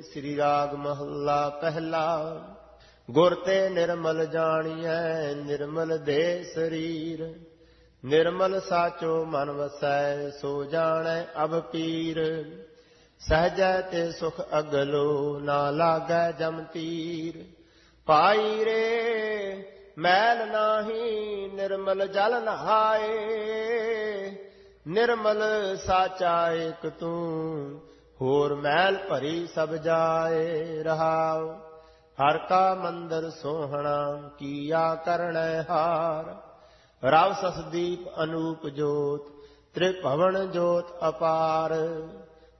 ਸ੍ਰੀ ਰਾਗ ਮਹੱਲਾ ਪਹਿਲਾ। ਗੁਰ ਤੇ ਨਿਰਮਲ ਜਾਣੀਐ, ਨਿਰਮਲ ਦੇ ਸਰੀਰ। ਨਿਰਮਲ ਸਾਚੋ ਮਨ ਵਸੈ, ਸੋ ਜਾਣੈ ਅਬ ਪੀਰ। ਸਹਜੈ ਤੇ ਸੁਖ ਅਗਲੋ, ਨਾ ਲਾਗੈ ਜਮ ਤੀਰ। ਪਾਈ ਰੇ, ਮੈਲ ਨਾਹੀ, ਨਿਰਮਲ ਜਲ ਨਹਾਏ। ਨਿਰਮਲ ਸਾਚਾ ਏਕ ਤੂੰ ਹੋਰ ਮਹਿਲ ਭਰੀ ਸਭ ਜਾਏ ਰਹਾਉ। ਹਰ ਕਾ ਮੰਦਰ ਸੋਹਣਾ ਕੀਆ ਕਰਣੈ ਹਾਰ। ਰਵ ਸਸਦੀਪ ਅਨੂਪ ਜੋਤ, ਤ੍ਰਿਭਵਨ ਜੋਤ ਅਪਾਰ।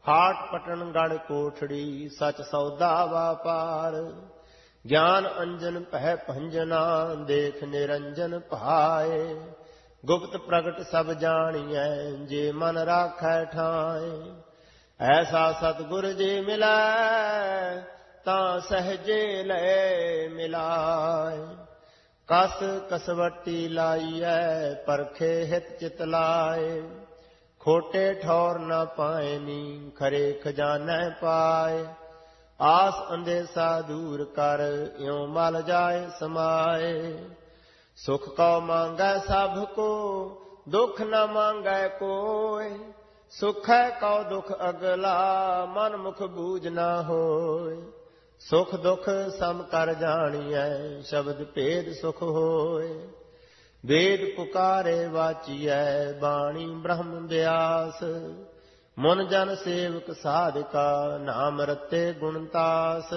ਹਾਟ ਪਟਣ ਗੜ ਕੋਠੜੀ ਸਚ ਸੌਦਾ ਵਾਪਾਰ। ਗਿਆਨ ਅੰਜਨ ਪਹਿ ਭੰਜਨਾ ਦੇਖ ਨਿਰੰਜਨ ਭਾਏ। ਗੁਪਤ ਪ੍ਰਗਟ ਸਭ ਜਾਣੀਐ, ਜੇ ਮਨ ਰਾਖੈ ਠਾਏ। ਐਸਾ ਸਤਗੁਰ ਜੀ ਮਿਲੈ, ਤਾਂ ਸਹਜੇ ਲੈ ਮਿਲਾਏ। ਕਸ ਕਸਵੱਟੀ ਲਾਈਐ, ਪਰਖੇ ਹਿਤ ਚਿਤ ਲਾਏ। ਖੋਟੇ ਠੌਰ ਨਾ ਪਾਏ ਨੀ, ਖਰੇ ਖਜ਼ਾਨੈ ਪਾਏ। ਆਸ ਅੰਦੇਸਾ ਦੂਰ ਕਰ, ਇਉ ਮਲ ਜਾਏ ਸਮਾਏ। ਸੁਖ ਕਉ ਮੰਗੈ ਸਭ ਕੋ, ਦੁਖ ਨਾ ਮੰਗੈ ਕੋਏ। ਸੁਖ ਹੈ ਕਉ ਦੁਖ ਅਗਲਾ, ਮਨ ਮੁਖ ਬੂਝ ਨਾ ਹੋਏ। ਸੁਖ ਦੁਖ ਸਮ ਕਰ ਜਾਣੀਐ, ਸ਼ਬਦ ਭੇਦ ਸੁਖ ਹੋਏ। ਵੇਦ ਪੁਕਾਰੇ ਵਾਚੀਐ, ਬਾਣੀ ਬ੍ਰਹਮ ਬਿਆਸ। ਮਨ ਜਨ ਸੇਵਕ ਸਾਧਕਾ, ਨਾਮ ਰਤੇ ਗੁਣਤਾਸ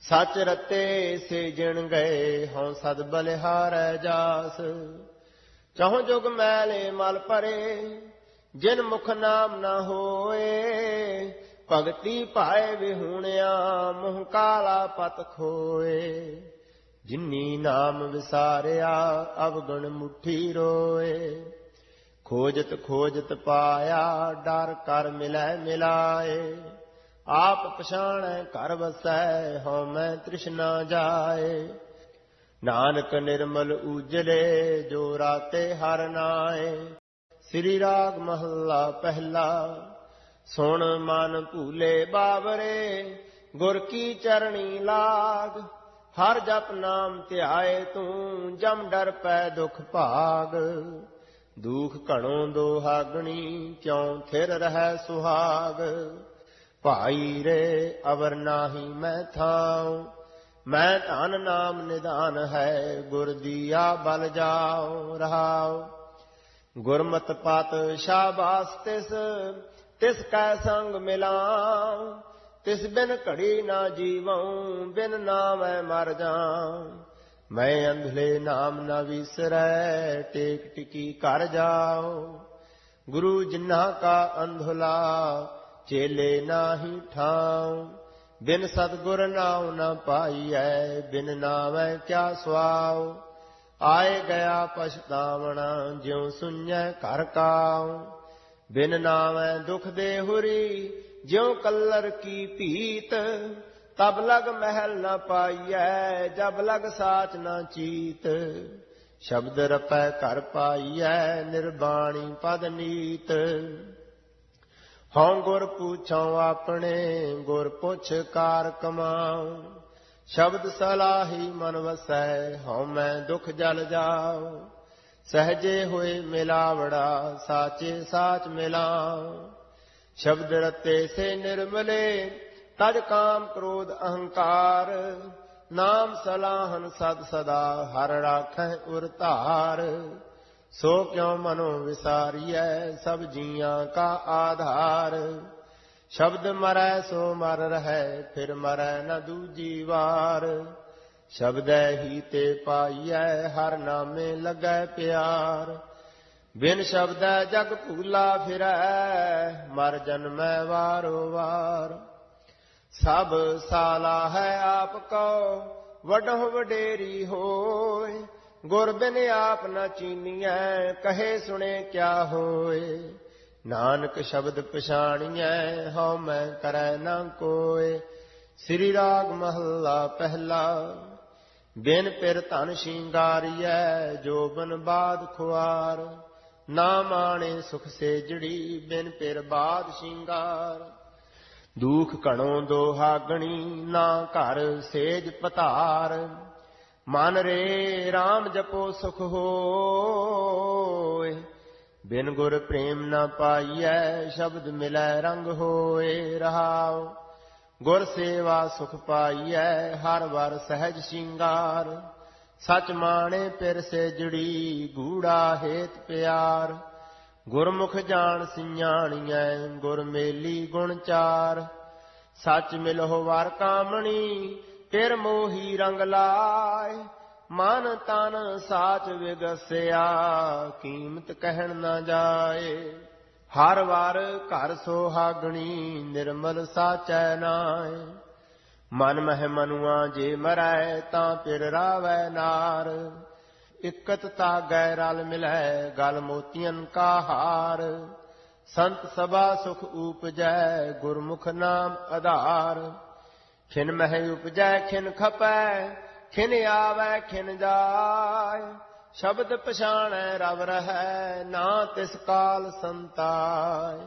ਸਚ ਰਤੇ ਸੇ ਜਿਣ ਗਏ, ਹਉ ਸਦ ਬਲਿਹਾਰੈ ਜਾਸ। ਚਾਹੋ ਜੁਗ ਮੈਲੇ ਮਲ ਭਰੇ ਜਿਨ ਮੁਖ ਨਾਮ ਨਾ ਹੋਏ, ਭਗਤੀ ਭਾਏ ਵਿਹੂਣਿਆ, ਮੋਹ ਕਾਲਾ ਪਤ ਖੋਏ। ਜਿਨੀ ਨਾਮ ਵਿਸਾਰਿਆ, ਅਵਗਣ ਮੁਠੀ ਰੋਏ। ਖੋਜਤ ਖੋਜਤ ਪਾਇਆ, ਡਰ ਕਰ ਮਿਲੈ ਮਿਲਾਏ। ਆਪ ਪਛਾਣੈ ਘਰ ਵਸੈ, ਹਉ ਮੈਂ ਤ੍ਰਿਸ਼ਨਾ ਜਾਏ। ਨਾਨਕ ਨਿਰਮਲ ਉਜਲੇ, ਜੋ ਰਾਤੇ ਹਰ ਨਾਏ। ਸ੍ਰੀ ਰਾਗ ਮਹੱਲਾ ਪਹਿਲਾ। ਸੁਣ ਮਨ ਭੂਲੇ ਬਾਬਰੇ, ਗੁਰ ਕੀ ਚਰਣੀ ਲਾਗ। ਹਰ ਜਪ ਨਾਮ ਧਿਆਏ ਤੂੰ, ਜਮ ਡਰ ਪੈ ਦੁਖ ਭਾਗ। ਦੁਖ ਘਣੋ ਦੋਹਾਗਣੀ, ਕਿਉ ਥਿਰ ਰਹਿ ਸੁਹਾਗ। ਭਾਈ ਰੇ, ਅਵਰ ਨਾਹੀ ਮੈਂ ਥਾਉ। ਮੈਂ ਧਨ ਨਾਮ ਨਿਦਾਨ ਹੈ, ਗੁਰ ਦੀਆ ਬਲ ਜਾਉ ਰਹਾਉ। ਗੁਰਮਤ ਪਤ ਸ਼ਾਬਾਸ ਤਿਸ ਤਿਸ ਕੈ ਸੰਗ ਮਿਲਾਉ, ਤਿਸ ਬਿਨ ਘੜੀ ਨਾ ਜੀਵਉ, ਬਿਨ ਨਾਮੈ ਮਰ ਜਾਉ। ਮੈਂ ਅੰਧਲੇ ਨਾਮ ਨਾ ਵਿਸਰੈ, ਟੇਕ ਟਿਕੀ ਕਰ ਜਾਓ ਗੁਰੂ ਜਿਨ੍ਹਾਂ ਕਾ ਅੰਧਲਾ, ਚੇਲੇ ਨਾਹੀ ਠਾਉ। ਬਿਨ ਸਤਗੁਰ ਨਾਉ ਨਾ ਪਾਈਐ, ਬਿਨ ਨਾਮੈ ਕਿਆ ਸਵਾਉ ਆਏ ਗਿਆ ਪਛਤਾਵਣਾ, ਜਿਉ ਸੁਣੈ ਘਰ ਕਾਉ। ਬਿਨ ਨਾਮੈ ਦੁਖ ਦੇ ਹੁਰੀ, ਜਿਉ ਕੱਲਰ ਕੀ ਭੀਤ। ਤਬ ਲਗ ਮਹਿਲ ਨਾ ਪਾਈਐ, ਜਬ ਲਗ ਸਾਚ ਨਾ ਚੀਤ। ਸ਼ਬਦ ਰਪੈ ਘਰ ਪਾਈਐ, ਨਿਰਬਾਣੀ ਪਦ ਨੀਤ। ਹਉ ਗੁਰ ਪੁੱਛਉ ਆਪਣੇ, ਗੁਰ ਪੁੱਛ ਕਾਰ ਕਮਾਉ। ਸ਼ਬਦ ਸਲਾਹੀ ਮਨ ਵਸੈ, ਹਉ ਮੈਂ ਦੁਖ ਜਲ ਜਾਉ। ਸਹਜੇ ਹੋਏ ਮਿਲਾਵੜਾ, ਸਾਚੇ ਸਾਚ ਮਿਲਾਉ। ਸ਼ਬਦ ਰਤੇ ਸੇ ਨਿਰਮਲੇ ਤਜ ਕਾਮ ਕ੍ਰੋਧ ਅਹੰਕਾਰ। ਨਾਮ ਸਲਾਹਨ ਸਦ ਸਦਾ, ਹਰ ਰਾਖੈ ਉਰ ਧਾਰ। ਸੋ ਕਿਉ ਮਨੋ ਵਿਸਾਰੀਐ, ਸਭ ਜੀਆਂ ਕਾ ਆਧਾਰ। ਸ਼ਬਦ ਮਰੈ ਸੋ ਮਰ ਰਹੈ, ਫਿਰ ਮਰੈ ਨਾ ਦੂਜੀ ਵਾਰ। ਸ਼ਬਦੈ ਹੀ ਤੇ ਪਾਈਐ, ਹਰ ਨਾਮੇ ਲੱਗੈ ਪਿਆਰ। ਬਿਨ ਸ਼ਬਦੈ ਜਗ ਭੂਲਾ ਫਿਰੈ, ਮਰ ਜਨਮੈ ਵਾਰੋ ਵਾਰ। ਸਭ ਸਾਲਾ ਹੈ ਆਪ ਕੋ ਵਡਹੁ ਵਡੇਰੀ ਹੋਏ ਗੁਰ ਬਿਨ ਆਪ ਨ ਚੀਨੀਐ, ਕਹੇ ਸੁਣੇ ਕਿਆ ਹੋਏ ਨਾਨਕ ਸ਼ਬਦ ਪਛਾਣੀਐ, ਹਉ ਮੈਂ ਕਰੈ ਨਾ ਕੋਏ। ਸ੍ਰੀ ਰਾਗ ਮਹੱਲਾ ਪਹਿਲਾ, ਬਿਨ ਪਿਰ ਧਨ ਸ਼ਿੰਗਾਰੀਐ ਜੋਬਨ ਬਾਦ ਖੁਆਰ। ਨਾ ਮਾਣੇ ਸੁਖ ਸੇਜੜੀ, ਬਿਨ ਪਿਰ ਬਾਦ ਸ਼ਿੰਗਾਰ। ਦੁਖ ਘਣੋ ਦੋਹਾਗਣੀ, ਨਾ ਘਰ ਸੇਜ ਪਤਾਰ। ਮਨ ਰੇ RAM ਜਪੋ ਸੁਖ ਹੋਏ। ਬਿਨ ਗੁਰ ਪ੍ਰੇਮ ਨਾ ਪਾਈਐ, ਸ਼ਬਦ ਮਿਲੈ ਰੰਗ ਹੋਏ ਰਹਾਉ। ਗੁਰ ਸੇਵਾ ਸੁਖ ਪਾਈਐ, ਹਰ ਵਰ ਸਹਿਜ ਸ਼ਿੰਗਾਰ। ਸਚ ਮਾਣੇ ਪਿਰ ਸੇ ਜੜੀ, ਗੂੜਾ ਹੇਤ ਪਿਆਰ। ਗੁਰਮੁਖ ਜਾਣ ਸਿਆਣੀਐ, ਗੁਰ ਮੇਲੀ ਗੁਣ ਚਾਰ। ਸੱਚ ਮਿਲਹੁ ਵਾਰ ਕਾਮਣੀ, ਫਿਰ ਮੋਹੀ ਰੰਗ ਲਾਏ। ਮਨ ਤਨ ਸਾਚ ਵਿਗਸਿਆ, ਕੀਮਤ ਕਹਿਣ ਨਾ ਜਾਏ। ਹਰ ਵਾਰ ਘਰ ਸੋਹਾਗਣੀ ਨਿਰਮਲ ਸਾਚੈ ਨਾਏ। ਮਨ ਮਹਿ ਮਨੁਆ ਜੇ ਮਰੈ ਤਾਂ ਪਿਰ ਰਾਵੈ ਨਾਰ। ਇਕਤ ਤਾ ਗੈ ਰਲ ਮਿਲੈ, ਗਲ ਮੋਤੀਆਂ ਕਾ ਹਾਰ। ਸੰਤ ਸਭਾ ਸੁਖ ਉਪਜੈ, ਗੁਰਮੁਖ ਨਾਮ ਆਧਾਰ। ਖਿਨ ਮਹਿ ਉਪਜੈ, ਖਿਨ ਖਪੈ ਖਿਨ ਆਵੈ, ਖਿਨ ਜਾਏ। ਸ਼ਬਦ ਪਛਾਣੈ, ਰਵ ਰਹੈ, ਨਾ ਤਿਸ ਕਾਲ ਸੰਤਾਏ।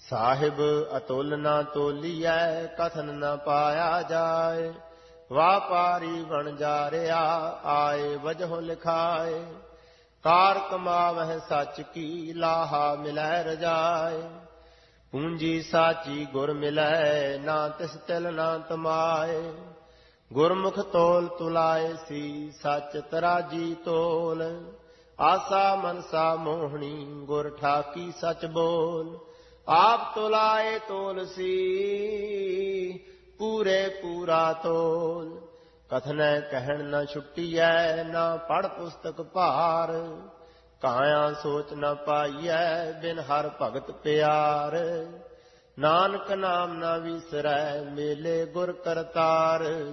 ਸਾਹਿਬ ਅਤੁਲ ਨਾ ਤੋਲੀਐ, ਕਥਨ ਨਾ ਪਾਇਆ ਜਾਏ। ਵਾਪਾਰੀ ਬਣ ਜਾ ਰਿਆ, ਆਏ ਵਜਹੁ ਲਿਖਾਏ। ਕਾਰ ਕਮਾਵਹਿ ਸੱਚ ਕੀ ਲਾਹਾ ਮਿਲੈ ਰਜਾਏ। ਪੂੰਜੀ ਸਾਚੀ ਗੁਰ ਮਿਲੈ, ਨਾ ਤਿਸ ਤਿਲ ਨਾ ਤਮਾਏ। ਗੁਰਮੁਖ ਤੋਲ ਤੁਲਾਏ ਸੀ, ਸੱਚ ਤਰਾਜੀ ਤੋਲ। ਆਸਾ ਮਨਸਾ ਮੋਹਣੀ, ਗੁਰ ਠਾਕੀ ਸੱਚ ਬੋਲ। ਆਪ ਤੁਲਾਏ ਤੋਲ ਸੀ, ਪੂਰੇ ਪੂਰਾ ਤੋਲ। ਕਥਨੈ ਕਹਿਣ ਨਾ ਛੁੱਟੀਐ, ਨਾ ਪੜ ਪੁਸਤਕ ਭਾਰ। ਕਾਇਆ ਸੋਚ ਨਾ ਪਾਈਐ, ਬਿਨ ਹਰ ਭਗਤ ਪਿਆਰ। ਨਾਨਕ ਨਾਮ ਨਾ ਵਿਸਰੈ, ਮੇਲੇ ਗੁਰ ਕਰਤਾਰ।